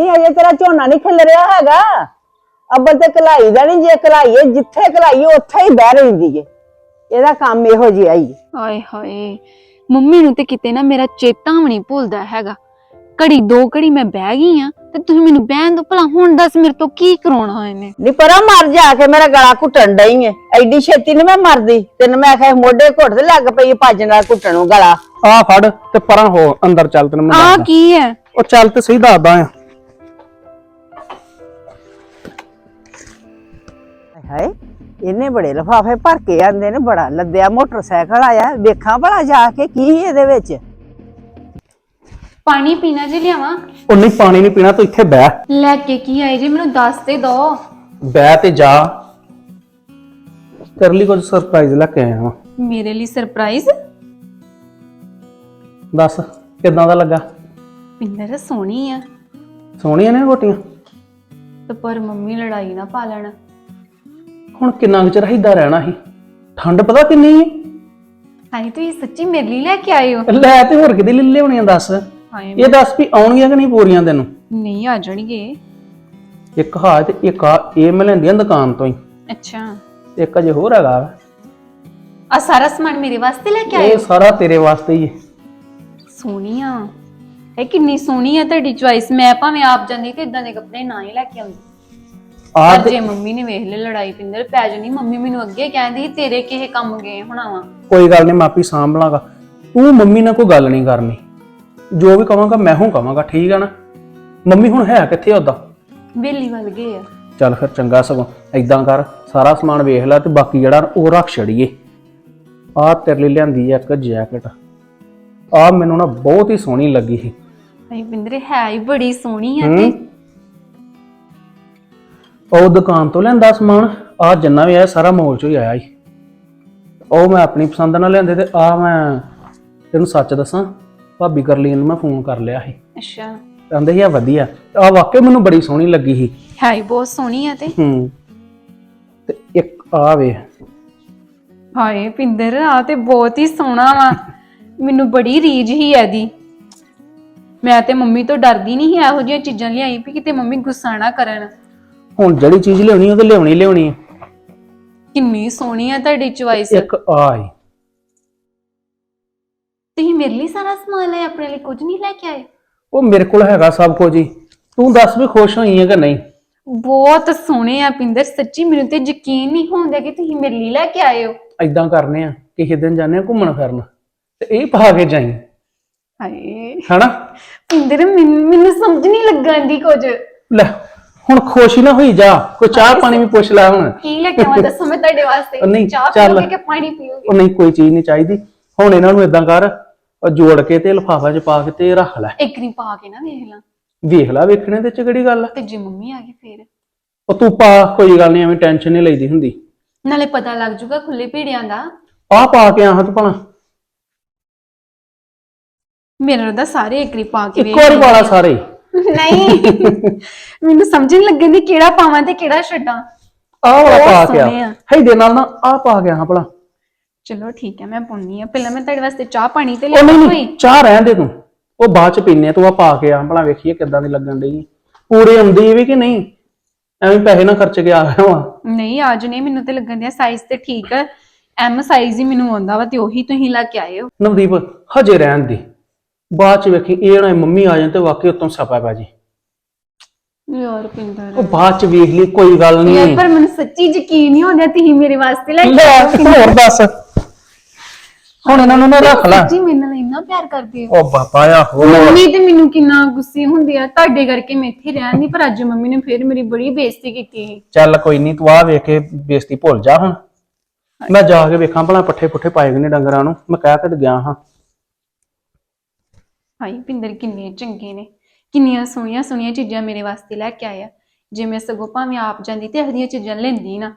ਨਹੀਂ ਅਜੇ ਤੇਰਾ ਝੋਨਾ ਨਹੀਂ ਖਿਲ ਰਿਹਾ ਹੈਗਾ। ਅੱਬਲ ਤੇ ਕਲਾਈ ਦਾ ਨਹੀਂ ਜੇ ਕਲਾਈਏ ਜਿੱਥੇ ਕਲਾਈਏ ਉੱਥੇ ਹੀ ਬਹਿ ਰਹਿੰਦੀ ਏ ਇਹਦਾ ਕੰਮ ਇਹੋ ਜਿਹਾ ਹੀ ਏ। ਹਾਏ ਹਾਏ ਮੰਮੀ ਨੂੰ ਤੇ ਕਿਤੇ ਨਾ ਮੇਰਾ ਚੇਤਾ ਵੀ ਨਹੀਂ ਭੁੱਲਦਾ ਹੈਗਾ। ਘੜੀ ਦੋ ਘੜੀ ਮੈਂ ਬਹਿ ਗਈ ਆ ਤੇ ਤੁਸੀਂ ਮੈਨੂੰ ਬਹਿਣ ਦੋ ਭਲਾ ਹੁਣ ਦੱਸ ਮੇਰੇ ਤੋਂ ਕੀ ਕਰਾਉਣਾ ਇਹਨੇ? ਨੀ ਪਰਾਂ ਮਰ ਜਾ ਕੇ ਮੇਰਾ ਗਲਾ ਘੁੱਟਣ ਡਈ ਏ ਐਡੀ ਛੇਤੀ ਨੀ ਮੈਂ ਮਰਦੀ। ਤੈਨੂੰ ਮੈਂ ਆਖਿਆ ਮੋਢੇ ਘੁੱਟ ਤੇ ਲੱਗ ਪਈ ਭੱਜ ਨਾਲ ਘੁੱਟਣ ਗਲਾ। ਆ ਫੜ ਤੇ ਪਰਾਂ ਹੋ ਅੰਦਰ ਚੱਲ ਤੈਨੂੰ ਮੈਂ ਆ ਦੱਸਦਾ। ਕੀ ਹੈ? ਉਹ ਚੱਲ ਤੇ ਸਹੀ ਦੱਸਦਾ ਆ। ਹਾਏ ਇਹਨੇ ਬੜੇ ਲਫਾਫੇ ਭਰ ਕੇ ਆਂਦੇ ਨੇ ਬੜਾ ਲੱਦਿਆ ਮੋਟਰਸਾਈਕਲ ਆਇਆ ਵੇਖਾਂ ਭਲਾ ਜਾ ਕੇ ਕੀ ਇਹਦੇ ਵਿੱਚ। ਪਾਣੀ ਪੀਣਾ ਜੀ ਲਿਆਵਾਂ? ਉਹ ਨਹੀਂ ਪਾਣੀ ਨਹੀਂ ਪੀਣਾ ਤੂੰ ਇੱਥੇ ਬਹਿ। ਲੈ ਕੇ ਕੀ ਆਏ ਜੀ ਮੈਨੂੰ ਦੱਸ ਤੇ ਦੋ। ਬਹਿ ਤੇ ਜਾ। ਤੇਰੇ ਲਈ ਕੁਝ ਸਰਪ੍ਰਾਈਜ਼ ਲੈ ਕੇ ਆਇਆ ਮੇਰੇ ਲਈ ਸਰਪ੍ਰਾਈਜ਼ ਦੱਸ ਕਿਦਾਂ ਦਾ ਲੱਗਾ? ਪਿੰਦਰ ਸੋਹਣੀ ਆ। ਸੋਹਣੀਆਂ ਨੇ ਗੋਟੀਆਂ ਤੇ ਪਰ ਮੰਮੀ ਲੜਾਈ ਨਾ ਪਾ ਲੈਣ। ਹੁਣ ਕਿੰਨਾ ਕੁ ਚਿਰ ਏਦਾਂ ਰਹਿਣਾ ਸੀ? ਠੰਡ ਪਤਾ ਕਿੰਨੀ ਹੈ ਹਾਏ ਤੁਸੀਂ ਸੱਚੀ ਮੇਰੇ ਲਈ ਲੈ ਕੇ ਆਏ ਹੋ? ਲੈ ਤੇ ਹੋਰ ਕਿਤੇ ਲਿੱਲੇ ਹੋਣੀਆਂ ਦੱਸ। ਹਾਏ ਇਹ ਦੱਸ ਵੀ ਆਉਣਗੀਆਂ ਕਿ ਨਹੀਂ ਪੂਰੀਆਂ ਤੈਨੂੰ? ਨਹੀਂ ਆ ਜਾਣਗੇ। ਇੱਕ ਹਾਂ ਤੇ ਇੱਕ ਆ ਇਹ ਮੈਂ ਲੈਂਦੀਆਂ ਦੁਕਾਨ ਤੋਂ ਹੀ। ਅੱਛਾ। ਇੱਕ ਅਜੇ ਹੋਰ ਹੈਗਾ ਵਾ। ਆ ਸਾਰਾ ਸਮਾਨ ਮੇਰੇ ਵਾਸਤੇ ਲੈ ਕੇ ਆਏ ਇਹ ਹੋ? ਸਾਰਾ ਤੇਰੇ ਵਾਸਤੇ ਹੀ ਹੈ। ਸੋਹਣੀ ਆ ਇਹ ਕਿੰਨੀ ਸੋਹਣੀ ਆ ਤੁਹਾਡੀ ਚੁਆਇਸ ਮੈਂ ਭਾਵੇਂ ਆਪ ਜਾਂਦੀ ਤੇ ਇਦਾਂ ਦੇ ਕੱਪੜੇ ਨਾ ਹੀ ਲੈ ਕੇ ਆਉਂਦੀ। ਆ ਪਰ ਜੇ ਮੰਮੀ ਨੇ ਵੇਖ ਲਈ ਲੜਾਈ ਪਿੰਦਰ ਪੈ ਜਾਣੀ ਮੰਮੀ ਮੈਨੂੰ ਅੱਗੇ ਕਹਿੰਦੀ ਤੇਰੇ ਕਿਹੇ ਕੰਮ ਗਏ ਹੋਣਾ ਵਾ? ਕੋਈ ਗੱਲ ਨਹੀਂ ਮਾਪੀ ਸਾਂਭ ਲਾਂਗਾ। ਤੂੰ ਮੰਮੀ ਨਾਲ ਕੋਈ ਗੱਲ ਨਹੀਂ ਕਰਨੀ। ਜੋ ਵੀ ਕਵਾਂਗਾ ਮੈਂ ਹੂੰ ਕਵਾਂਗਾ ਠੀਕ ਆ ਨਾ? ਮੰਮੀ ਹੁਣ ਹੈ ਕਿੱਥੇ ਉਹਦਾ ਬੇਲੀ ਵੱਲ ਗਏ ਆ। ਚੱਲ ਫਿਰ ਚੰਗਾ ਸਗੋਂ ਐਦਾਂ ਕਰ ਸਾਰਾ ਸਮਾਨ ਵੇਖ ਲੈ ਤੇ ਬਾਕੀ ਜਿਹੜਾ ਉਹ ਰੱਖ ਛੜੀਏ। ਆ ਤੇਰੇ ਲਈ ਲਿਆਂਦੀ ਆ ਇੱਕ ਜੈਕਟ। ਆ ਮੈਨੂੰ ਨਾ ਬਹੁਤ ਹੀ ਸੋਹਣੀ ਲੱਗੀ ਸੀ। ਭਾਈ ਪਿੰਦਰ ਹੈ ਹੀ ਬੜੀ ਸੋਹਣੀ ਆ ਤੇ। ਹੂੰ ਉਹ ਦੁਕਾਨ ਤੋਂ ਲੈਂਦਾ ਸਮਾਨ ਆ ਜਿੰਨਾ ਵੀ ਆਇਆ ਸਾਰਾ ਮੋਲ ਚੋਂ ਹੀ ਆਇਆ ਸੀ। ਉਹ ਮੈਂ ਆਪਣੀ ਪਸੰਦ ਨਾਲ ਲਿਆਂਦੇ ਤੇ ਆ ਮੈਂ ਤੈਨੂੰ ਸੱਚ ਦੱਸਾਂ ਭਾਬੀ ਕਰਲੀਨ ਨੂੰ ਮੈਂ ਫੋਨ ਕਰ ਲਿਆ ਸੀ। ਅੱਛਾ। ਕਹਿੰਦੇ ਸੀ ਆ ਵਧੀਆ। ਆ ਵਾਕਈ ਮੈਨੂੰ ਬੜੀ ਸੋਹਣੀ ਲੱਗੀ ਸੀ। ਹੈ ਹੀ ਬਹੁਤ ਸੋਹਣੀ ਆ ਤੇ। ਹੂੰ। ਤੇ ਇੱਕ ਆ ਵੇ। ਹਾਏ ਪਿੰਦਰ ਆ ਤੇ ਬਹੁਤ ਹੀ ਸੋਹਣਾ ਵਾ। ਮੈਨੂੰ ਬੜੀ ਰੀਝ ਹੀ ਐ ਦੀ ਮੈਂ ਤੇ ਮੰਮੀ ਤੋਂ ਡਰਦੀ ਨਹੀਂ ਸੀ ਇਹੋ ਜਿਹੀਆਂ ਚੀਜ਼ਾਂ ਲਿਆਈ ਵੀ ਕਿਤੇ ਮੰਮੀ ਗੁੱਸਾ ਨਾ ਕਰਨ। ਹੁਣ ਜਿਹੜੀ ਚੀਜ਼ ਲਿਆਉਣੀ ਉਹ ਤੇ ਲਿਆਉਣੀ ਲਿਆਉਣੀ ਹੈ ਕਿੰਨੀ ਸੋਹਣੀ ਆ ਤੁਹਾਡੀ ਚੁਆਇਸ ਇੱਕ ਆ ਈ ਤੁਸੀਂ ਮੇਰੇ ਲਈ ਸਾਰਾ ਸਮਾਨ ਲੈ ਆਪਣੇ ਲਈ ਕੁਝ ਨਹੀਂ ਲੈ ਕੇ ਆਏ? ਉਹ ਮੇਰੇ ਕੋਲ ਹੈਗਾ ਸਭ ਕੁਝ ਹੀ ਤੂੰ ਦੱਸ ਵੀ ਖੁਸ਼ ਹੋਈ ਹੈ ਕਿ ਨਹੀਂ? ਬਹੁਤ ਸੋਹਣੇ ਆ ਪਿੰਦਰ ਸੱਚੀ ਮੈਨੂੰ ਤੇ ਯਕੀਨ ਨਹੀਂ ਹੁੰਦਾ ਕਿ ਤੁਸੀਂ ਮੇਰੇ ਲਈ ਲੈ ਕੇ ਆਏ ਹੋ। ਐਦਾਂ ਕਰਨੇ ਆ ਕਿਸੇ ਦਿਨ ਜਾਂਦੇ ਆ ਘੁੰਮਣ ਫਿਰਨ। ਤੇ ਇਹ ਪਾ ਕੇ ਜਾਈ। ਹਾਏ। ਹਨਾ? ਪਿੰਦਰ ਮੈਨੂੰ ਮੈਨੂੰ ਸਮਝ ਨਹੀਂ ਲੱਗਾਂਦੀ ਕੁਝ। ਲੈ ਹੁਣ ਖੁਸ਼ ਹੀ ਨਾ ਹੋਈ ਜਾ। ਕੋਈ ਚਾਹ ਪਾਣੀ ਵੀ ਪੁੱਛ ਲੈ ਹੁਣ। ਕੀ ਲੈ ਕੇ ਆਵਾਂ ਦੱਸੋ ਮੈਂ ਤੁਹਾਡੇ ਵਾਸਤੇ। ਉਹ ਨਹੀਂ, ਚਾਹ ਚੱਲ। ਪੀਓਗੇ ਕਿ ਪਾਣੀ ਪੀਓਗੇ? ਉਹ ਨਹੀਂ ਕੋਈ ਚੀਜ਼ ਨਹੀਂ ਚਾਹੀਦੀ। ਹੁਣ ਇਹਨਾਂ ਨੂੰ ਇਦਾਂ ਕਰ ਉਹ ਜੋੜ ਕੇ ਤੇ ਲਿਫਾਫਾ 'ਚ ਪਾ ਕੇ ਤੇ ਰੱਖ ਲੈ। ਇੱਕ ਨਹੀਂ ਪਾ ਕੇ ਨਾ ਵੇਖ ਲਾਂ। ਵੇਖ ਲੈ ਵੇਖਣੇ ਤੇ ਚ ਕਿਹੜੀ ਗੱਲ ਆ। ਤੇ ਜੇ ਮੰਮੀ ਆ ਗਈ ਫੇਰ? ਉਹ ਤੂੰ ਪਾ ਕੋਈ ਗੱਲ ਨਹੀਂ ਐਵੇਂ ਟੈਨਸ਼ਨ ਨਹੀਂ ਲਈਦੀ ਹੁੰਦੀ। ਨਾਲੇ ਪਤਾ ਲੱਗ ਜੂਗਾ ਖੁੱਲੇ ਭੀੜਿਆਂ ਦਾ। ਆਹ ਪਾ ਕੇ ਆਹ ਤੂੰ ਭਲਾ। ਮੇਰੇ ਦਾ ਸਾਰੇ ਇੱਕ ਹੀ ਪਾ ਕੇ ਇੱਕ ਵਾਰੀ ਪਾ ਲਾ ਸਾਰੇ। ਹੀ। ਨਹੀਂ। ਮੈਨੂੰ ਸਮਝ ਨਹੀਂ ਲੱਗਣ ਦੀ ਕਿਹੜਾ ਪਾਵਾਂ ਤੇ ਕਿਹੜਾ ਛੱਡਾਂ। ਆਹ ਵਾਲਾ ਪਾ ਕੇ ਸੋਹਣੇ ਆ। ਆ ਹੈਦੇ ਨਾਲ ਨਾ ਆਹ ਪਾ ਕੇ ਆ ਭਲਾ। ਚਲੋ ਠੀਕ ਹੈ ਮੈਂ ਪਾਉਣੀ ਆ ਪਹਿਲਾਂ ਮੈਂ ਤੁਹਾਡੇ ਵਾਸਤੇ ਚਾਹ ਪਾਣੀ ਤੇ ਉਹ ਨਹੀਂ ਲਿਆਵਾਂ ਨਹੀਂ ਕੋਈ? ਚਾਹ ਰਹਿਣ ਦੇ ਤੂੰ। ਉਹ ਬਾਅਦ ਚ ਪੀਨੇ ਤੂੰ ਆ ਪਾ ਕੇ ਆ। ਭਲਾ ਵੇਖੀਏ ਕਿੱਦਾਂ ਦੀ ਲੱਗਣ ਡਈ। ਪੂਰੇ ਆਉਂਦੀ ਵੀ ਕਿ ਨਹੀਂ? ਐਵੇਂ ਪੈਸੇ ਨਾ ਖਰਚ ਕੇ ਆ ਗਿਆ ਵਾ। ਨਹੀਂ ਅੱਜ ਨਹੀਂ ਮੈਨੂੰ ਤੇ ਲੱਗਣ ਦਿਆ ਸਾਈਜ਼ ਤੇ ਠੀਕ ਹੈ ਐਮ ਸਾਈਜ਼ ਹੀ ਮੈਨੂੰ ਆਉਂਦਾ ਵਾ ਤੇ ਉਹੀ ਤੁਸੀਂ ਲੈ ਕੇ ਆਏ ਹੋ। ਨਵਦੀਪ ਹਜੇ ਰਹਿਣ ਦੇ। ਬਾਅਦ ਚ ਵੇਖੀ ਇਹ ਨਾ ਮੰਮੀ ਆ ਜਾਣ ਤੇ ਵਾਕਈ ਉਤੋਂ ਸਪਾ ਪੈ ਜੀ। ਯਾਰ ਪਿੰਦਰ। ਉਹ ਬਾਅਦ ਚ ਵੇਖ ਲਈ ਕੋਈ ਗੱਲ ਯਾਰ ਨਹੀਂ ਪਰ ਮੈਨੂੰ ਸੱਚੀ ਯਕੀਨ ਨਹੀਂ ਹੁੰਦਾ ਤੁਸੀਂ ਮੇਰੇ ਵਾਸਤੇ ਲੈ ਕੇ ਲੈ ਹੋਰ ਦੱਸ। ਹੁਣ ਇਹਨਾਂ ਨੂੰ ਨਾ ਰੱਖ ਲੈ। ਸੱਚੀ ਮੇਰੇ ਨਾਲ ਇੰਨਾ ਪਿਆਰ ਕਰਦੇ ਹੋ। ਉਹ ਬਾਬਾ ਆ ਹੋਰ। ਮੰਮੀ ਤੇ ਮੈਨੂੰ ਕਿੰਨਾ ਗੁੱਸੇ ਹੁੰਦੀ ਆ। ਤੁਹਾਡੇ ਕਰਕੇ ਮੈਂ ਇੱਥੇ ਰਹਿਣ ਦੀ ਪਰ ਅੱਜ ਮੰਮੀ ਨੇ ਫਿਰ ਮੇਰੀ ਬੜੀ ਬੇਇੱਜ਼ਤੀ ਕੀਤੀ ਸੀ। ਚੱਲ ਕੋਈ ਨਹੀਂ ਤੂੰ ਆ ਵੇਖ ਕੇ ਬੇਇੱਜ਼ਤੀ ਭੁੱਲ ਜਾ ਹੁਣ। ਮੈਂ ਜਾ ਕੇ ਵੇਖਾਂ ਭਲਾ ਪੱਠੇ ਪੁੱਠੇ ਪਾਏ ਗਏ ਨੇ ਡੰਗਰਾਂ ਨੂੰ। ਮੈਂ ਕਹਿ ਕੇ ਤੇ ਗਿਆ ਹਾਂ। ਹਾਈ ਪਿੰਦਰ ਕਿੰਨੇ ਚੰਗੇ ਨੇ, ਕਿੰਨੀਆਂ ਸੋਹਣੀਆਂ ਸੋਹਣੀਆਂ ਚੀਜ਼ਾਂ ਮੇਰੇ ਵਾਸਤੇ ਲੈ ਕੇ ਆਇਆ। ਜੇ ਮੈਂ ਸਗੋਂ ਭਾਵੇਂ ਆਪ ਜਾਂਦੀ ਤੇ ਇਹੋ ਚੀਜ਼ਾਂ ਲੈਂਦੀ ਨਾ,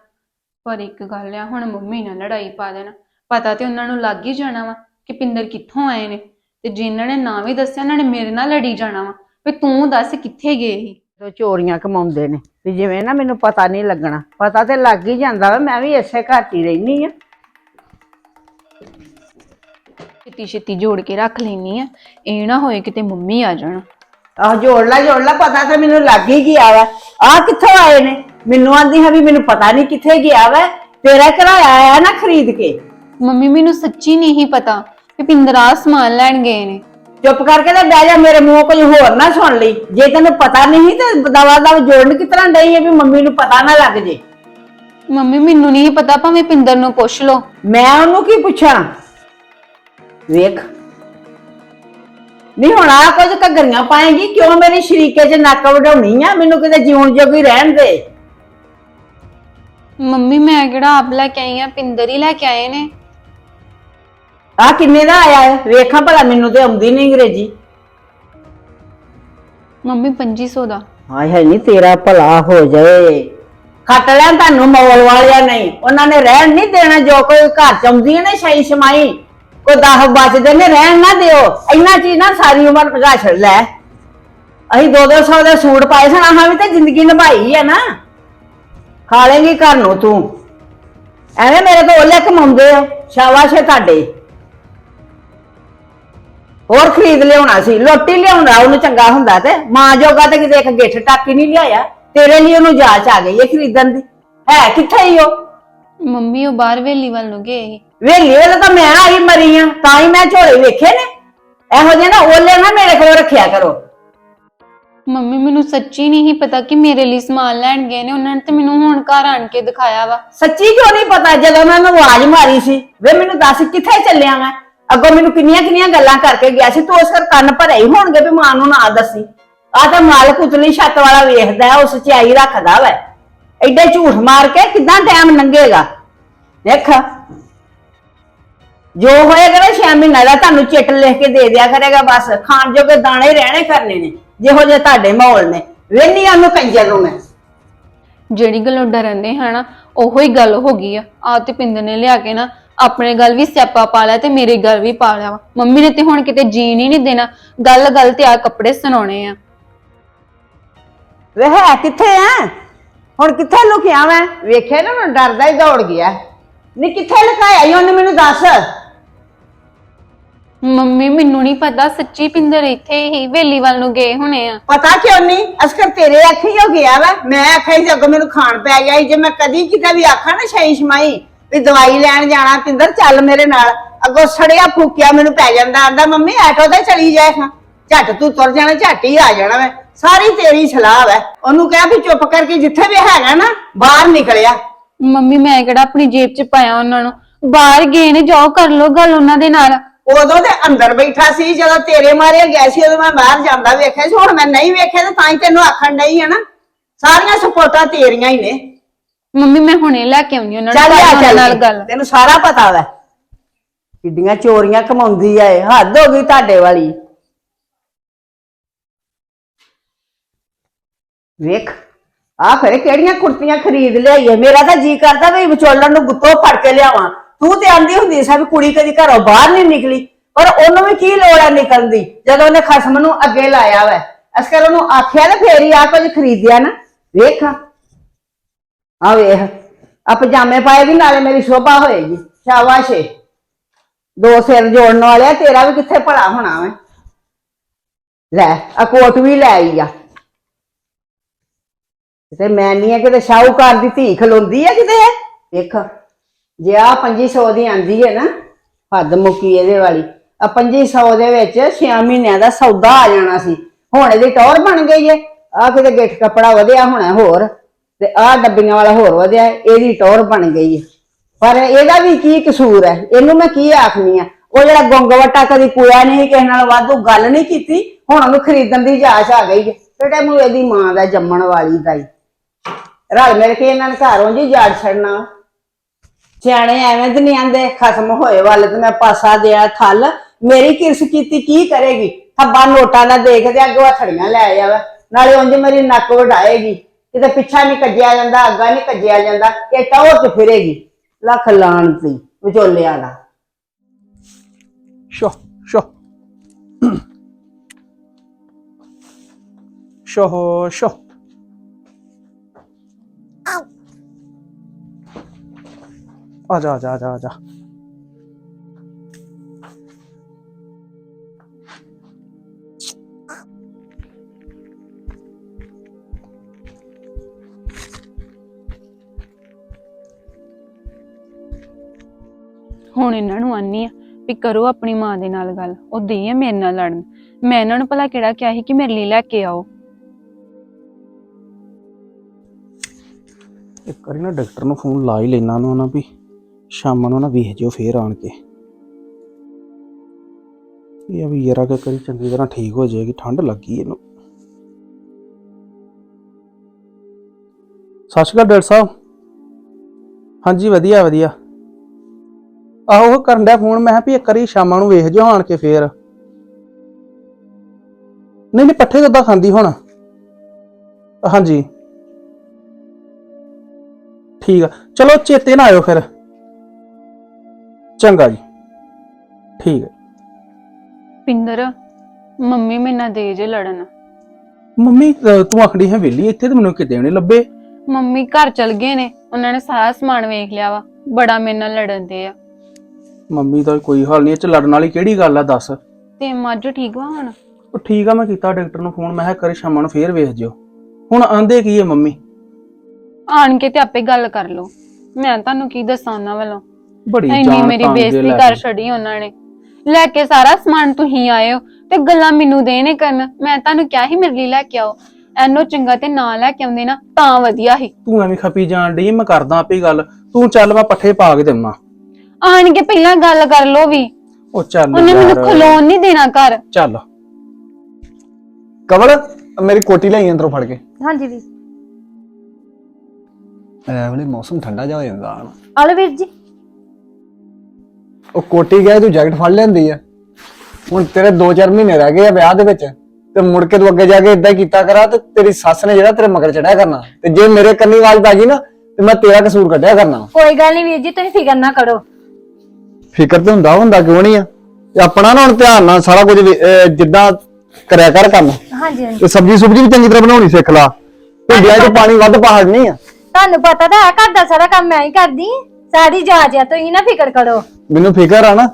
ਪਰ ਇੱਕ ਗੱਲ ਆ, ਹੁਣ ਮੰਮੀ ਨਾਲ ਲੜਾਈ ਪਾ ਦੇਣਾ। ਪਤਾ ਤੇ ਉਹਨਾਂ ਨੂੰ ਲੱਗ ਹੀ ਜਾਣਾ ਵਾ ਕਿ ਪਿੰਦਰ ਕਿੱਥੋਂ ਆਏ ਨੇ, ਤੇ ਜੇ ਇਹਨਾਂ ਨੇ ਨਾ ਵੀ ਦੱਸਿਆ, ਇਹਨਾਂ ਨੇ ਮੇਰੇ ਨਾਲ ਲੜੀ ਜਾਣਾ ਵਾ, ਵੀ ਤੂੰ ਦੱਸ ਕਿੱਥੇ ਗਏ ਸੀ? ਤੋਂ ਚੋਰੀਆਂ ਕਮਾਉਂਦੇ ਨੇ, ਵੀ ਜਿਵੇਂ ਨਾ ਮੈਨੂੰ ਪਤਾ ਨਹੀਂ ਲੱਗਣਾ, ਪਤਾ ਤੇ ਲੱਗ ਹੀ ਜਾਂਦਾ ਵਾ, ਮੈਂ ਵੀ ਇਸੇ ਘਰ 'ਚ ਹੀ ਰਹਿਨੀ ਆ। ਛੇਤੀ ਛੇਤੀ ਜੋੜ ਕੇ ਰੱਖ ਲੈਣੀ ਆ। ਇਹ ਨਾ ਹੋਏ ਕਿਤੇ ਮੰਮੀ ਆ ਜਾਣ। ਆਹ ਜੋੜ ਲਾ ਜੋੜ ਲਾ ਪਤਾ ਤਾਂ ਮੈਨੂੰ ਲੱਗ ਹੀ ਗਿਆ ਵਾ। ਆਹ ਕਿੱਥੋਂ ਆਏ ਨੇ? ਮੈਨੂੰ ਆਂਦੀ ਹੈ ਵੀ ਮੈਨੂੰ ਪਤਾ ਨਹੀਂ ਕਿੱਥੇ ਗਿਆ ਵਾ। ਤੇਰਾ ਕਿਰਾਇਆ ਆਇਆ ਨਾ ਖਰੀਦ ਕੇ? ਮੰਮੀ ਮੈਨੂੰ ਸੱਚੀ ਨਹੀਂ ਪਤਾ ਕਿ ਪਿੰਦਰ ਸਮਾਨ ਲੈਣ ਗਏ ਨੇ। ਚੁੱਪ ਕਰਕੇ ਤੇ ਬਹਿ ਜਾ ਮੇਰੇ ਮੂੰਹ ਕੁਝ ਹੋਰ ਨਾ ਸੁਣ ਲਈ। ਜੇ ਤੈਨੂੰ ਪਤਾ ਨਹੀਂ ਤੇ ਦਵਾ ਦਵ ਜੋੜਨ ਕਿਸ ਤਰ੍ਹਾਂ ਡਈ ਹੈ ਵੀ ਮੰਮੀ ਨੂੰ ਪਤਾ ਨਾ ਲੱਗ ਜੇ। ਮੰਮੀ ਮੈਨੂੰ ਨਹੀਂ ਪਤਾ ਭਾਵੇਂ ਪਿੰਦਰ ਨੂੰ ਪੁੱਛ ਲਓ। ਮੈਂ ਉਹਨੂੰ ਕੀ ਪੁੱਛਾਂ? ਵੇਖ। ਨਹੀਂ ਹੁਣ ਆ ਕੁਝ ਘੱਗਰੀਆਂ ਪਾਏਗੀ ਕਿਉਂ ਮੇਰੀ ਸ਼ਰੀਕੇ 'ਚ ਨੱਕ ਵਢਾਉਣੀ ਆ? ਮੈਨੂੰ ਕਿਤੇ ਜਿਉਣ ਜੋਗੀ ਰਹਿਣ ਦੇ। ਮੰਮੀ ਮੈਂ ਕਿਹੜਾ ਆਪ ਲੈ ਕੇ ਆਈ ਆ? ਪਿੰਦਰ ਹੀ ਲੈ ਕੇ ਆਏ ਨੇ। ਆ ਕਿੰਨੇ ਦਾ ਆਇਆ ਹੈ? ਵੇਖਾਂ ਭਲਾ ਮੈਨੂੰ ਤੇ ਆਉਂਦੀ ਨਹੀਂ ਅੰਗਰੇਜ਼ੀ। ਮੰਮੀ 2500 ਦਾ। ਹਾਏ ਹਾਏ ਨਹੀਂ ਤੇਰਾ ਭਲਾ ਹੋ ਜਾਏ। ਖੱਟ ਲੈਣ ਤੁਹਾਨੂੰ ਮੌਲ ਵਾਲਿਆ ਨਹੀਂ ਉਹਨਾਂ ਨੇ ਰਹਿਣ ਨਹੀਂ ਦੇਣਾ ਜੋ ਕੋਈ ਘਰ ਚ ਆਉਂਦੀ ਹੈ ਨਾ ਸ਼ਾਈ ਸ਼ਮਾਈ ਕੋਈ 10 ਬਚਦੇ ਨੇ, ਰਹਿਣ ਨਾ ਦਿਓ। ਇੰਨਾ ਚੀਜ਼ ਨਾ ਸਾਰੀ ਉਮਰ ਲਗਾ ਛੱਡ ਲੈ। ਅਸੀਂ 2-200 ਦੇ ਸੂਟ ਪਾਏ ਸਨ, ਆਹਾਂ ਵੀ ਤੇ ਜ਼ਿੰਦਗੀ ਨਿਭਾਈ ਹੈ ਨਾ। ਖਾ ਲੇਂਗੀ ਘਰ ਨੂੰ ਤੂੰ। ਐਵੇਂ ਮੇਰੇ ਤੋਂ ਉਹਲੇ ਕਮਾਉਂਦੇ ਆ, ਸ਼ਾਬਾਸ਼ ਹੈ ਤੁਹਾਡੇ। ਹੋਰ ਖਰੀਦ ਲਿਆਉਣਾ ਸੀ, ਲੋਟੀ ਲਿਆਉਣਾ, ਉਹਨੂੰ ਚੰਗਾ ਹੁੰਦਾ ਤੇ। ਮਾਂ ਜੋਗਾ ਤੇ ਕਿਤੇ ਇੱਕ ਗਿੱਠ ਟਾਕੀ ਨਹੀਂ ਲਿਆਇਆ, ਤੇਰੇ ਲਈ ਉਹਨੂੰ ਜਾਚ ਆ ਗਈ ਹੈ ਖਰੀਦਣ ਦੀ। ਹੈ ਕਿੱਥੇ ਹੀ ਉਹ? ਮੰਮੀ ਉਹ ਬਾਹਰ ਵੇਲੀ ਵੱਲ ਨੂੰ ਗਏ ਸੀ। ਵੇਲੀ ਵੇਲੇ ਤਾਂ ਮੈਂ ਆਈ ਮਰੀ ਆ ਤਾਂ ਹੀ ਮੈਂ ਝੋਲੇ ਵੇਖੇ ਨੇ। ਇਹੋ ਜਿਹੇ ਨਾ ਓਲੇ ਨਾ ਮੇਰੇ ਕੋਲ ਰੱਖਿਆ ਕਰੋ। ਮੰਮੀ ਮੈਨੂੰ ਸੱਚੀ ਨਹੀਂ ਪਤਾ ਕਿ ਮੇਰੇ ਲਈ ਸਮਾਨ ਲੈਣ ਗਏ ਨੇ। ਉਹਨਾਂ ਨੇ ਤੇ ਮੈਨੂੰ ਹੁਣ ਘਰ ਆਣ ਕੇ ਦਿਖਾਇਆ ਵਾ। ਸੱਚੀ ਕਿਉਂ ਨਹੀਂ ਪਤਾ? ਜਦੋਂ ਮੈਂ ਉਹਨੂੰ ਆਵਾਜ਼ ਮਾਰੀ ਸੀ ਵੇ ਮੈਨੂੰ ਦੱਸ ਕਿੱਥੇ ਚੱਲਿਆ ਮੈਂ ਅੱਗੋਂ ਮੈਨੂੰ ਕਿੰਨੀਆਂ ਕਿੰਨੀਆਂ ਗੱਲਾਂ ਕਰਕੇ ਗਿਆ ਸੀ। ਤੂੰ ਉਸ ਕਰ ਕੰਨ ਭਰੇ ਹੀ ਹੋਣਗੇ ਵੀ ਮਾਂ ਨੂੰ ਨਾ ਦੱਸੀ। ਆ ਤਾਂ ਮਾਲਕ ਉਤਲੀ ਛੱਤ ਵਾਲਾ ਵੇਖਦਾ ਹੈ, ਉਹ ਸਚਾਈ ਰੱਖਦਾ ਵੈ। ਐਡੇ ਝੂਠ ਮਾਰ ਕੇ ਕਿਦਾਂ ਟਾਈਮ ਲੰਘੇਗਾ? ਦੇਖ। ਜੋ ਹੋਏਗਾ ਨਾ ਛੇ ਮਹੀਨਾ ਦਾ ਤੁਹਾਨੂੰ ਚਿੱਟ ਲਿਖ ਕੇ ਦੇ ਦਿਆ ਕਰੇਗਾ ਬਸ। ਖਾਣ ਜੋਗੇ ਦਾਣੇ ਹੀ ਰਹਿਣੇ ਕਰਨੇ ਨੇ ਜਿਹੋ ਜਿਹੇ ਤੁਹਾਡੇ ਮਾਹੌਲ ਨੇ। ਵੇਨੀ ਉਹਨੂੰ ਕੰਜਰ ਨੂੰ ਮੈਂ। ਜਿਹੜੀ ਗੱਲੋਂ ਡਰਨ ਹਨਾ ਉਹੋ ਹੀ ਗੱਲ ਹੋ ਗਈ ਆ। ਆ ਤੇ ਪਿੰਦਰ ਨੇ ਲਿਆ ਕੇ ਨਾ ਆਪਣੇ ਗੱਲ ਵੀ ਸਿਆਪਾ ਪਾ ਲਿਆ ਤੇ ਮੇਰੀ ਗੱਲ ਵੀ ਪਾ ਲਿਆ ਵਾ। ਮੰਮੀ ਨੇ ਤੇ ਹੁਣ ਕਿਤੇ ਜੀਣ ਹੀ ਨਹੀਂ ਦੇਣਾ। ਗੱਲ ਗੱਲ ਤੇ ਆ ਕੱਪੜੇ ਸੁਣਾਉਣੇ ਆ। ਵੇ ਹੈ ਕਿੱਥੇ ਆ? ਹੁਣ ਕਿੱਥੇ ਲੁਕਿਆ ਮੈਂ ਵੇਖਿਆ ਨਾ ਮੈਂ ਡਰਦਾ ਹੀ ਦੌੜ ਗਿਆ। ਨੀ ਕਿੱਥੇ ਲੁਕਾਇਆ ਈ ਉਹਨੇ ਮੈਨੂੰ ਦੱਸ? ਮੰਮੀ ਮੈਨੂੰ ਨਹੀਂ ਪਤਾ ਸੱਚੀ ਪਿੰਦਰ ਇੱਥੇ ਹੀ ਵੇਲੀ ਵੱਲ ਨੂੰ ਗਏ ਹੋਣੇ ਆ। ਪਤਾ ਕਿਉਂ ਨਹੀਂ ਅਸਕਰ ਤੇਰੇ ਅੱਖੀ ਹੋ ਗਿਆ ਵਾ। ਮੈਂ ਆਖਿਆ ਸੀ ਅੱਗੋਂ ਮੈਨੂੰ ਖਾਣ ਪੈ ਗਿਆ ਸੀ। ਜੇ ਮੈਂ ਕਦੀ ਕਿਤੇ ਵੀ ਆਖਾਂ ਨਾ ਸ਼ਾਈ ਸ਼ਮਾਈ ਵੀ ਦਵਾਈ ਲੈਣ ਜਾਣਾ ਪਿੰਦਰ ਚੱਲ ਮੇਰੇ ਨਾਲ। ਅੱਗੋਂ ਸੜਿਆ ਫੂਕਿਆ ਮੈਨੂੰ ਪੈ ਜਾਂਦਾ। ਆਂਦਾ ਮੰਮੀ ਆਟੋ ਤੇ ਚਲੀ ਜਾਏ ਖਾਂ ਝੱਟ ਤੂੰ ਤੁਰ ਜਾਣਾ ਝੱਟ ਹੀ ਆ ਜਾਣਾ ਵੇ ਸਾਰੀ ਤੇਰੀ ਸਲਾਹ ਵੈ। ਉਹਨੂੰ ਕਿਹਾ ਵੀ ਚੁੱਪ ਕਰਕੇ ਜਿੱਥੇ ਵੀ ਹੈਗਾ ਨਾ ਬਾਹਰ ਨਿਕਲਿਆ। ਮੰਮੀ ਮੈਂ ਕਿਹੜਾ ਆਪਣੀ ਜੇਬ 'ਚ ਪਾਇਆ ਉਹਨਾਂ ਨੂੰ? ਬਾਹਰ ਗਏ ਨੇ ਜਾਓ ਕਰ ਲੋ ਗੱਲ ਉਹਨਾਂ ਦੇ ਨਾਲ। ਉਦੋਂ ਤੇ ਅੰਦਰ ਬੈਠਾ ਸੀ ਜਦੋਂ ਤੇਰੇ ਮਾਰੇ ਗਿਆ ਸੀ ਉਦੋਂ ਮੈਂ ਬਾਹਰ ਜਾਂਦਾ ਵੇਖਿਆ ਸੀ ਹੁਣ ਮੈਂ ਨਹੀਂ ਵੇਖਿਆ ਤੇ ਤਾਂ ਹੀ ਤੈਨੂੰ ਆਖਣ ਡਈ ਆ ਨਾ। ਸਾਰੀਆਂ ਸਪੋਰਟਾਂ ਤੇਰੀਆਂ ਹੀ ਨੇ। ਮੰਮੀ ਮੈਂ ਹੁਣੇ ਲੈ ਕੇ ਆਉਂਦੀ ਉਹਨਾਂ ਨੂੰ ਚੱਲ ਕਰ ਆ ਉਹਨਾਂ ਚੱਲ। ਨਾਲ। ਗੱਲ। ਤੈਨੂੰ ਸਾਰਾ ਪਤਾ ਵੈ। ਕਿੱਡੀਆਂ ਚੋਰੀਆਂ ਕਮਾਉਂਦੀ ਆ ਇਹ ਹੱਦ ਹੋ ਗਈ ਤੁਹਾਡੇ ਵਾਲੀ। ਵੇਖ। ਆ ਖਰੇ ਕਿਹੜੀਆਂ ਕੁੜਤੀਆਂ ਖਰੀਦ ਲਿਆਈਏ? ਮੇਰਾ ਤਾਂ ਜੀ ਕਰਦਾ ਵੀ ਵਿਚੋਲਣ ਨੂੰ ਗੁੱਤੋਂ ਫੜ ਕੇ ਲਿਆਵਾਂ। ਤੂੰ ਤੇ ਆਂਦੀ ਹੁੰਦੀ ਸੀ ਵੀ ਕੁੜੀ ਕਦੀ ਘਰੋਂ ਬਾਹਰ ਨਹੀਂ ਨਿਕਲੀ। ਪਰ ਉਹਨੂੰ ਵੀ ਕੀ ਲੋੜ ਹੈ ਨਿਕਲਣ ਦੀ? ਜਦੋਂ ਉਹਨੇ ਖਸਮ ਨੂੰ ਅੱਗੇ ਲਾਇਆ ਵੈ। ਇਸ ਉਹਨੂੰ ਆਖਿਆ ਨਾ ਫੇਰ ਹੀ ਆ ਕੁਝ ਖਰੀਦਿਆ ਨਾ। ਵੇਖ। ਆ ਵੇਖ। ਆ ਪਜਾਮੇ ਪਾਏਗੀ ਨਾਲੇ ਮੇਰੀ ਸ਼ੋਭਾ ਹੋਏਗੀ। ਸ਼ਾਬਾਸ਼ੇ ਦੋ ਸਿਰ ਜੋੜਨ ਵਾਲਿਆ ਤੇਰਾ ਵੀ ਕਿੱਥੇ ਭਲਾ ਹੋਣਾ ਵੇ। ਲੈ ਆ ਕੋਟ ਵੀ ਲੈ ਆਈ ਆ। ਤੇ ਮੈਂ ਨਹੀਂ ਆ, ਕਿਤੇ ਸ਼ਾਹੂਕਾਰ ਦੀ ਧੀ ਖਲੋਂਦੀ ਆ ਕਿਤੇ? ਵੇਖ, ਜੇ ਆ 2500 ਦੀ ਆਂਦੀ ਹੈ ਨਾ, ਹੱਦ ਮੁੱਕੀ ਇਹਦੇ ਵਾਲੀ। ਆ 2500 ਦੇ ਵਿੱਚ 6 ਮਹੀਨਿਆਂ ਦਾ ਸੌਦਾ ਆ ਜਾਣਾ ਸੀ। ਹੁਣ ਇਹਦੀ ਟੌਰ ਬਣ ਗਈ ਏ। ਆ ਕਿਤੇ ਗਿੱਠ ਕੱਪੜਾ ਵਧਿਆ ਹੋਣਾ ਹੋਰ, ਤੇ ਆ ਡੱਬੀਆਂ ਵਾਲਾ ਹੋਰ ਵਧਿਆ, ਇਹਦੀ ਟੌਰ ਬਣ ਗਈ ਏ। ਪਰ ਇਹਦਾ ਵੀ ਕੀ ਕਸੂਰ ਹੈ ਇਹਨੂੰ ਮੈਂ ਕੀ ਆਖਨੀ ਆ? ਉਹ ਜਿਹੜਾ ਗੁੰਗਵਟਾ ਕਦੀ ਕੁਆ ਨਹੀਂ ਕਿਸੇ ਨਾਲ ਵਾਧੂ ਗੱਲ ਨਹੀਂ ਕੀਤੀ, ਹੁਣ ਉਹਨੂੰ ਖਰੀਦਣ ਦੀ ਜਾਚ ਆ ਗਈ ਹੈ ਕਿਹੜੇ ਮੂੰਹ ਇਹਦੀ ਮਾਂ ਦਾ ਜੰਮਣ ਵਾਲੀ ਦਾ ਹੀ ਰਲ ਮਿਲ ਕੇ ਇਹਨਾਂ ਨੇ ਘਰੋਂ ਜੀ ਜਾੜ ਛੱਡਣਾ। ਸਿਆਣੇ ਐਵੇਂ ਤੇ ਨਹੀਂ ਆਂਦੇ, ਖਸਮ ਹੋਏ ਵੱਲ ਤੇ ਮੈਂ ਪਾਸਾ ਦਿਆ ਥਲ। ਮੇਰੀ ਕਿਰਸ ਕੀਤੀ ਕੀ ਕਰੇਗੀ? ਥੱਬਾ ਨੋਟਾਂ ਦਾ ਦੇਖਦੇ ਅੱਗੋਂ ਹਥੜੀਆਂ ਲੈ ਜਾਵੇ ਨਾਲੇ ਉਂਝ ਮੇਰੀ ਨੱਕ ਵਢਾਏਗੀ ਕਿਤੇ ਪਿੱਛਾ ਨਹੀਂ ਕੱਜਿਆ ਜਾਂਦਾ, ਅੱਗਾ ਨਹੀਂ ਕੱਜਿਆ ਜਾਂਦਾ, ਇਹ ਟੌਰ ਚ ਫਿਰੇਗੀ। ਲੱਖ ਲਾਣ ਤੀ ਵਿਚੋਲਿਆਂ ਦਾ। Show show. Show show. ਆ ਹੁਣ ਇਹਨਾਂ ਨੂੰ ਆਨੀ ਆ ਵੀ ਕਰੋ ਆਪਣੀ ਮਾਂ ਦੇ ਨਾਲ ਗੱਲ ਉਹ ਦੇ ਮੇਰੇ ਨਾਲ ਲੜਨ। ਮੈਂ ਇਹਨਾਂ ਨੂੰ ਭਲਾ ਕਿਹੜਾ ਕਿਹਾ ਸੀ ਕਿ ਮੇਰੇ ਲਈ ਲੈ ਕੇ ਆਓ। ਇੱਕ ਵਾਰੀ ਡਾਕਟਰ ਨੂੰ ਫੋਨ ਲਾ ਹੀ ਲੈਣਾ ਸ਼ਾਮ ਨੂੰ ਨਾ ਵੇਖ ਜਿਓ ਫੇਰ ਆਣ ਕੇ। ਇਹ ਵੀ ਯਾਰਾ ਕਿ ਕਰੀ ਚੰਗੀ ਤਰ੍ਹਾਂ ਠੀਕ ਹੋ ਜਾਏਗੀ, ਠੰਡ ਲੱਗੀ ਇਹਨੂੰ। ਸਤਿ ਸ਼੍ਰੀ ਅਕਾਲ ਡਾਕਟਰ ਸਾਹਿਬ। ਹਾਂਜੀ, ਵਧੀਆ ਵਧੀਆ। ਆਹੋ, ਉਹ ਕਰਨ ਡਿਆ ਫੋਨ, ਮੈਂ ਕਿਹਾ ਵੀ ਇੱਕ ਵਾਰੀ ਸ਼ਾਮਾਂ ਨੂੰ ਵੇਖ ਜਿਓ ਆਣ ਕੇ ਫੇਰ। ਨਹੀਂ ਨਹੀਂ, ਪੱਠੇ ਕਦਾਂ ਖਾਂਦੀ ਹੁਣ? ਹਾਂਜੀ। ਠੀਕ ਆ। ਚਲੋ, ਚੇਤੇ ਨਾ ਆਇਓ ਫਿਰ। ਚੰਗਾ ਜੀ। ਠੀਕ ਹੈ। ਪਿੰਦਰ ਮੰਮੀ ਮੇਰੇ ਨਾਲ ਦੇ ਜੇ ਲੜਨ। ਮੰਮੀ ਅਹ ਤੂੰ ਆਖੜੀ ਹੈ ਵੇਲੀ ਇੱਥੇ ਤੇ ਮੈਨੂੰ ਕਿਤੇ ਨਹੀਂ ਲੱਭੇ। ਮੰਮੀ ਘਰ ਚਲ ਗਏ ਨੇ ਉਹਨਾਂ ਨੇ ਸਾਰਾ ਸਮਾਨ ਵੇਖ ਲਿਆ ਵਾ ਬੜਾ ਮੇਰੇ ਨਾਲ ਲੜਨ ਦੇ ਆ। ਮੰਮੀ ਦਾ ਕੋਈ ਹਾਲ ਨਹੀਂ ਇਹ ਚ ਲੜਨ ਵਾਲੀ ਕਿਹੜੀ ਗੱਲ ਆ ਦੱਸ। ਤੇ ਮੱਝ ਠੀਕ ਵਾ ਹੁਣ? ਉਹ ਠੀਕ ਆ ਮੈਂ ਕੀਤਾ ਡਾਕਟਰ ਨੂੰ ਫੋਨ ਮੈਂ ਕਿਹਾ ਕਰੇ ਸ਼ਾਮਾਂ ਨੂੰ ਫੇਰ ਵੇਖ ਜਿਓ। ਹੁਣ ਆਂਦੇ ਕੀ ਹੈ ਮੰਮੀ? ਆਣ ਕੇ ਤੇ ਆਪੇ ਗੱਲ ਕਰ ਲਓ। ਮੈਂ ਤੁਹਾਨੂੰ ਕੀ ਦੱਸਾਂ ਉਹਨਾਂ ਵੱਲੋਂ? ਬੜੀ ਇੰਨੀ ਜਾਨ ਮੇਰੀ ਬੇਇੱਜ਼ਤੀ ਲੈ ਕਰ। ਛੜੀ ਉਹਨਾਂ ਨੇ। ਲੈ ਕੇ ਸਾਰਾ ਸਮਾਨ ਤੁਸੀਂ ਆਏ ਹੋ ਤੇ ਗੱਲਾਂ ਮੈਨੂੰ ਦੇਣੇ ਕਰਨ। ਮੈਂ ਤੁਹਾਨੂੰ ਕਿਹਾ ਸੀ ਮੇਰੇ ਲਈ ਲੈ ਕੇ ਆਓ। ਐਨੋ ਚੰਗਾ ਤੇ ਨਾ ਲੈ ਕੇ ਆਉਂਦੇ ਨਾ ਤਾਂ ਵਧੀਆ ਸੀ। ਤੂੰ ਐਵੇਂ ਖਪੀ ਜਾਣ ਡਈ ਮੈਂ ਕਰਦਾ ਆਪੇ ਗੱਲ। ਤੂੰ ਚੱਲ ਮੈਂ ਪੱਠੇ ਪਾ ਕੇ ਦੇਵਾਂ। ਆਣ ਕੇ ਪਹਿਲਾਂ ਗੱਲ ਕਰ ਲਓ ਵੀ। ਉਹ ਚੱਲ ਉਹਨੇ ਮੈਨੂੰ ਖਲੋਣ ਨਹੀਂ ਦੇਣਾ ਘਰ। ਚੱਲ। ਕਵਲ ਮੇਰੀ ਕੋਟੀ ਲਈ ਅੰਦਰੋਂ ਫੜ ਕੇ। ਹਾਂਜੀ ਵੀਰ ਐ ਵੇਲੇ ਮੌਸਮ ਠੰਡਾ ਜਾ ਹੋ ਜਾਂਦਾ। ਆਲੋ ਵੀਰ ਜੀ। ਉਹ ਕੋਟੀ ਗਿਆ ਤੂੰ ਜੈਕਟ ਫੜ ਲੈਂਦੀ ਆ। ਹੁਣ ਤੇਰੇ 2-4 ਮਹੀਨੇ ਰਹਿ ਗਏ ਆ ਵਿਆਹ ਦੇ ਵਿੱਚ ਤੇ ਮੁੜ ਕੇ ਤੂੰ ਅੱਗੇ ਜਾ ਕੇ ਇਦਾਂ ਹੀ ਕੀਤਾ ਕਰਾ ਤੇ ਤੇਰੀ ਸੱਸ ਨੇ ਜਿਹੜਾ ਤੇਰੇ ਮਗਰ ਚੜਿਆ ਕਰਨਾ। ਤੇ ਜੇ ਮੇਰੇ ਕੰਨੀ ਆਵਾਜ਼ ਪੈ ਗਈ ਨਾ ਤੇ ਮੈਂ ਤੇਰਾ ਕਸੂਰ ਕੱਢਿਆ ਕਰਨਾ। ਕੋਈ ਗੱਲ ਨਹੀਂ ਵੀਰ ਜੀ ਤੁਸੀਂ ਫਿਕਰ ਨਾ ਕਰੋ। ਫਿਕਰ ਤੇ ਹੁੰਦਾ ਹੁੰਦਾ ਕਿਉਂ ਨਹੀਂ ਆ? ਤੇ ਆਪਣਾ ਨਾ ਹੁਣ ਧਿਆਨ ਨਾਲ ਸਾਰਾ ਕੁਝ ਵੀ, ਅਹ, ਜਿੱਦਾਂ ਕਰਿਆ ਕਰ ਕੰਮ। ਹਾਂਜੀ ਹਾਂਜੀ। ਤੇ ਸਬਜੀ ਸੁਬਜੀ ਵੀ ਚੰਗੀ ਤਰ੍ਹਾਂ ਬਣਾਉਣੀ ਸਿੱਖ ਲਾ। ਭਿੰਡੀਆਂ 'ਚ ਪਾਣੀ ਵੱਧ ਪਹਾੜ ਨਹੀਂ ਆ। ਤੁਹਾਨੂੰ ਪਤਾ ਤਾਂ ਹੈ ਘਰ ਦਾ ਸਾਰਾ ਕੰਮ ਮੈਂ ਹੀ ਕਰਦੀ। ਹਾਂ। ਸਾਰੀ ਜਾਜ ਆ ਤੁਸੀਂ ਨਾ ਫਿਕਰ ਕਰੋ। ਮੈਨੂੰ ਫਿਕਰ ਆ ਨਾ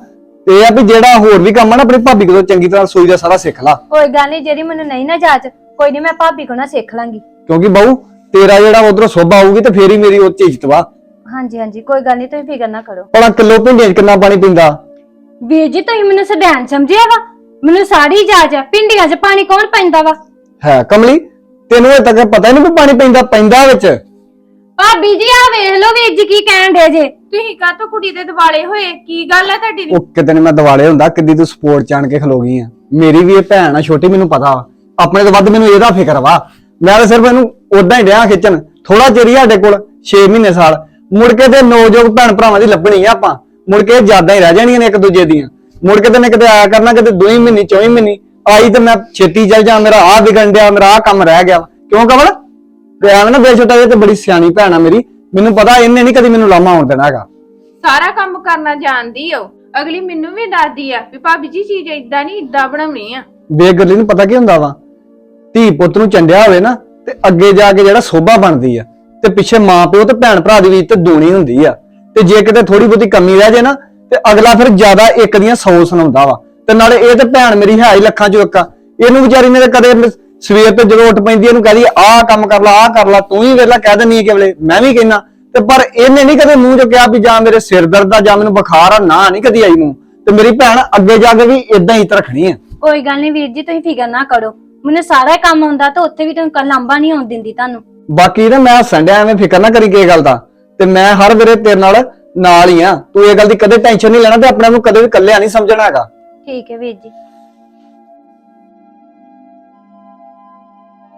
ਤੇ ਇਹ ਆ ਵੀ ਜਿਹੜਾ ਹੋਰ ਵੀ ਕੰਮ ਆ ਨਾ ਆਪਣੀ ਭਾਬੀ ਕੋਲੋਂ ਚੰਗੀ ਤਰ੍ਹਾਂ ਰਸੋਈ ਦਾ ਸਾਰਾ ਸਿੱਖ ਲਾ। ਕੋਈ ਗੱਲ ਨਹੀਂ ਜਿਹੜੀ ਮੈਨੂੰ ਨਹੀਂ ਨਾ ਜਾਚ ਕੋਈ ਨਹੀਂ ਮੈਂ ਭਾਬੀ ਕੋ ਨਾ ਸਿੱਖ ਲਾਂਗੀ। ਕਿਉਂਕਿ ਬਾਊ ਤੇਰਾ ਜਿਹੜਾ ਉਧਰੋਂ ਸੋਭਾ ਆਊਗੀ ਤੇ ਫੇਰ ਹੀ ਮੇਰੀ ਉਹ 'ਚ ਇੱਜ਼ਤ ਵਾ। ਹਾਂਜੀ ਹਾਂਜੀ ਕੋਈ ਗੱਲ ਨਹੀਂ ਤੁਸੀਂ ਫਿਕਰ ਨਾ ਕਰੋ। ਭਲਾ ਕਿਲੋ ਭਿੰਡੀਆਂ 'ਚ ਕਿੰਨਾ ਪਾਣੀ ਪੀਂਦਾ? ਵੀਰ ਜੀ ਤੁਸੀਂ ਮੈਨੂੰ ਸਡੈਨ ਸਮਝਿਆ ਵਾ? ਮੈਨੂੰ ਸਾਰੀ ਜਾਚ ਆ ਪਿੰਡੀਆਂ 'ਚ ਪਾਣੀ ਕੌਣ ਪੈਂਦਾ ਵਾ? ਹੈ ਕਮਲੀ ਤੈਨੂੰ ਇਹ ਤੱਕ ਪਤਾ ਹੀ ਨਹੀਂ ਵੀ ਪਾਣੀ ਪੈਂਦਾ ਪੈਂਦਾ ਵਿੱਚ। ਭਾਬੀ ਜੀ ਆ ਵੇਖ ਲਓ ਵੀਰ ਜੀ ਕੀ ਕਹਿਣ ਦੇ ਜੇ। ਤੁਸੀਂ ਕਾਹਤੋਂ ਕੁੜੀ ਦੇ ਦਿਵਾਲੇ ਹੋਏ? ਕੀ ਗੱਲ ਹੈ ਤੁਹਾਡੀ ਉਹ ਕਿਤੇ ਨੀ ਮੈਂ ਦਿਵਾਲੇ ਹੁੰਦਾ ਕਿੱਦੀ ਤੂੰ ਸਪੋਰਟ ਚਾਣ ਕੇ ਖਲੋ ਗਈ ਆ। ਮੇਰੀ ਵੀ ਇਹ ਭੈਣ ਆ ਛੋਟੀ ਮੈਨੂੰ ਪਤਾ ਵਾ। ਆਪਣੇ ਤੋਂ ਵੱਧ ਮੈਨੂੰ ਇਹਦਾ ਫਿਕਰ ਵਾ। ਮੈਂ ਤਾਂ ਸਿਰਫ ਇਹਨੂੰ ਉਦਾਂ ਹੀ ਡਿਆ ਖਿੱਚਣ। ਥੋੜਾ ਚਿਰ ਹੀ ਸਾਡੇ ਕੋਲ 6 ਮਹੀਨੇ ਸਾਲ। ਮੁੜ ਕੇ ਤੇ ਨੌਜੋਗ ਭੈਣ ਭਰਾਵਾਂ ਦੀ ਲੱਭਣੀ ਆ ਆਪਾਂ। ਮੁੜ ਕੇ ਜ਼ਿਆਦਾ ਹੀ ਰਹਿ ਜਾਣੀਆਂ ਨੇ ਇੱਕ ਦੂਜੇ ਦੀਆਂ। ਮੁੜ ਕੇ ਤੇ ਨੇ ਕਿਤੇ ਆਇਆ ਕਰਨਾ ਕਿਤੇ ਦੋਈ ਮਹੀਨੇ ਚੌਵੀ ਮਹੀਨੇ। ਆਈ ਤੇ ਮੈਂ ਛੇਤੀ ਚੱਲ ਜਾ ਮੇਰਾ ਆ ਵਿਗਣ ਡਿਆ ਮੇਰਾ ਆ ਕੰਮ ਰਹਿ ਗਿਆ ਵਾ। ਕਿਉਂ ਕਮਲ ਤੇ ਐਵੇਂ ਨਾ ਬੇਛੋਟਾ ਜਿਹਾ ਤੇ ਬੜੀ ਸਿਆਣੀ ਭੈਣ ਆ ਮੇਰੀ। ਮੈਨੂੰ ਪਤਾ ਇਹਨੇ ਨਹੀਂ ਕਦੀ ਮੈਨੂੰ ਲਾਮਾ ਆਉਣ ਦੇਣਾ ਹੈਗਾ। ਸਾਰਾ ਕੰਮ ਕਰਨਾ ਜਾਣਦੀ ਓ ਅਗਲੀ ਮੈਨੂੰ ਵੀ ਦੱਸਦੀ ਆ ਵੀ ਭਾਬੀ ਜੀ ਚੀਜ਼ ਇਦਾਂ ਨਹੀਂ ਇਦਾਂ ਬਣਾਉਣੀ ਆ। ਬੇਗਰਲੀ ਨੂੰ ਪਤਾ ਕੀ ਹੁੰਦਾ ਵਾ? ਧੀ ਪੁੱਤ ਨੂੰ ਚੰਡਿਆ ਹੋਵੇ ਨਾ ਤੇ ਅੱਗੇ ਜਾ ਕੇ ਜਿਹੜਾ ਸੋਭਾ ਬਣਦੀ ਆ ਤੇ ਪਿੱਛੇ ਮਾਂ ਪਿਓ ਤੇ ਭੈਣ ਭਰਾ ਦੀ ਵੀ ਤੇ ਦੂਣੀ ਹੁੰਦੀ ਆ। ਤੇ ਜੇ ਕਿਤੇ ਥੋੜੀ ਬਹੁਤੀ ਕਮੀ ਰਹਿ ਜੇ ਨਾ ਤੇ ਅਗਲਾ ਫਿਰ ਜ਼ਿਆਦਾ ਇੱਕ ਦੀਆਂ 100 ਸੁਣਾਉਂਦਾ ਵਾ। ਤੇ ਨਾਲੇ ਇਹ ਤੇ ਭੈਣ ਮੇਰੀ ਹੈ ਹੀ ਲੱਖਾਂ ਚੋਂ ਇੱਕ ਆ। ਇਹਨੂੰ ਵਿਚਾਰੀ ਨੇ ਤੇ ਕਦੇ ਸਵੇਰ ਤੇ ਜਦੋਂ ਉੱਠ ਪੈਂਦੀ ਇਹਨੂੰ ਕਹਦੀ ਆਹ ਕੰਮ ਕਰ ਲਾ ਆਹ ਕਰ ਲਾ ਤੂੰ ਹੀ ਵੇਲਾ ਕਹਿ ਦਿੰਦੀ ਕਿ ਵੇਲੇ ਮੈਂ ਵੀ ਕਹਿਣਾ ਤੇ ਪਰ ਇਹਨੇ ਨਹੀਂ ਕਦੇ ਮੂੰਹ ਚ ਕਿਹਾ ਵੀ ਜਾਂ ਮੇਰੇ ਸਿਰ ਦਰਦ ਆ ਜਾਂ ਮੈਨੂੰ ਬੁਖਾਰ ਆ ਨਾ ਨਹੀਂ ਕਦੀ ਆਈ ਮੂੰਹ। ਤੇ ਮੇਰੀ ਭੈਣ ਅੱਗੇ ਜਾ ਕੇ ਵੀ ਇਦਾਂ ਹੀ ਰੱਖਣੀ ਆ। ਕੋਈ ਗੱਲ ਨਹੀਂ ਵੀਰ ਜੀ ਤੁਸੀਂ ਫਿਕਰ ਨਾ ਕਰੋ। ਮੈਨੂੰ ਸਾਰਾ ਕੰਮ ਆਉਂਦਾ ਤਾਂ ਉੱਥੇ ਵੀ ਤੁਹਾਨੂੰ ਕੱਲ ਲਾਂਬਾ ਨਹੀਂ ਆਉਣ ਦਿੰਦੀ ਤੁਹਾਨੂੰ। ਬਾਕੀ ਨਾ ਮੈਂ ਹੱਸਣ ਡਿਆ ਐਵੇਂ ਫਿਕਰ ਨਾ ਕਰੀ ਕਿਸੇ ਗੱਲ ਦਾ। ਤੇ ਮੈਂ ਹਰ ਵੇਲੇ ਤੇਰੇ ਨਾਲ ਨਾਲ ਹੀ ਆ। ਤੂੰ ਇਹ ਗੱਲ ਦੀ ਕਦੇ ਟੈਨਸ਼ਨ ਨਹੀਂ ਲੈਣਾ ਤੇ ਆਪਣੇ ਆਪ ਨੂੰ ਕਦੇ ਵੀ ਇਕੱਲਿਆ ਨਹੀਂ ਸਮਝਣਾ ਹੈਗਾ। ਠੀਕ ਹੈ ਵੀਰ ਜੀ।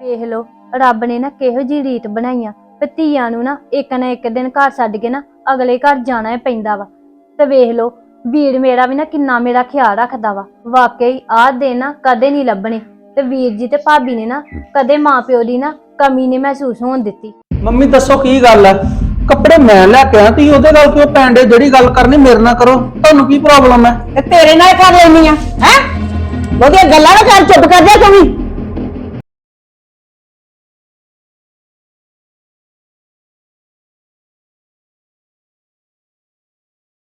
ਵੇਖ ਲਓ ਰੱਬ ਨੇ ਨਾ ਕਿਹੋ ਜੀ ਰੀਤ ਬਣਾਈਆਂ ਤੇ ਧੀਆਂ ਨੂੰ ਨਾ ਇੱਕ ਨਾ ਇੱਕ ਦਿਨ ਘਰ ਛੱਡ ਕੇ ਨਾ ਅਗਲੇ ਘਰ ਜਾਣਾ ਹੀ ਪੈਂਦਾ ਵਾ। ਤੇ ਵੇਖ ਲਓ ਵੀਰ ਮੇਰਾ ਵੀ ਨਾ ਕਿੰਨਾ ਮੇਰਾ ਖਿਆਲ ਰੱਖਦਾ ਵਾ। ਵਾਕਈ ਆਹ ਦਿਨ ਨਾ ਕਦੇ ਨਹੀਂ ਲੱਭਣੇ। ਤੇ ਵੀਰ ਜੀ ਤੇ ਭਾਬੀ ਨੇ ਨਾ ਕਦੇ ਮਾਪਿਓ ਦੀ ਨਾ ਕਮੀ ਨਹੀਂ ਮਹਿਸੂਸ ਹੋਣ ਦਿੱਤੀ। ਮੰਮੀ ਦੱਸੋ ਕੀ ਗੱਲ ਹੈ ਕੱਪੜੇ ਮੈਂ ਲੈ ਕੇ ਆਇਆ ਤੀ ਉਹਦੇ ਨਾਲ ਕਿਉਂ ਪੈਂਡੇ? ਜਿਹੜੀ ਗੱਲ ਕਰਨੀ ਮੇਰੇ ਨਾਲ ਕਰੋ। ਤੁਹਾਨੂੰ ਕੀ ਪ੍ਰੋਬਲਮ ਹੈ ਤੇ ਤੇਰੇ ਨਾਲ ਕਰ ਲੈਣੀ ਆ ਹੈ? ਉਹਦੀਆਂ ਗੱਲਾਂ ਨਾ ਕਰ ਚੁੱਪ ਕਰ ਜਾ ਤੂੰ ਵੀ।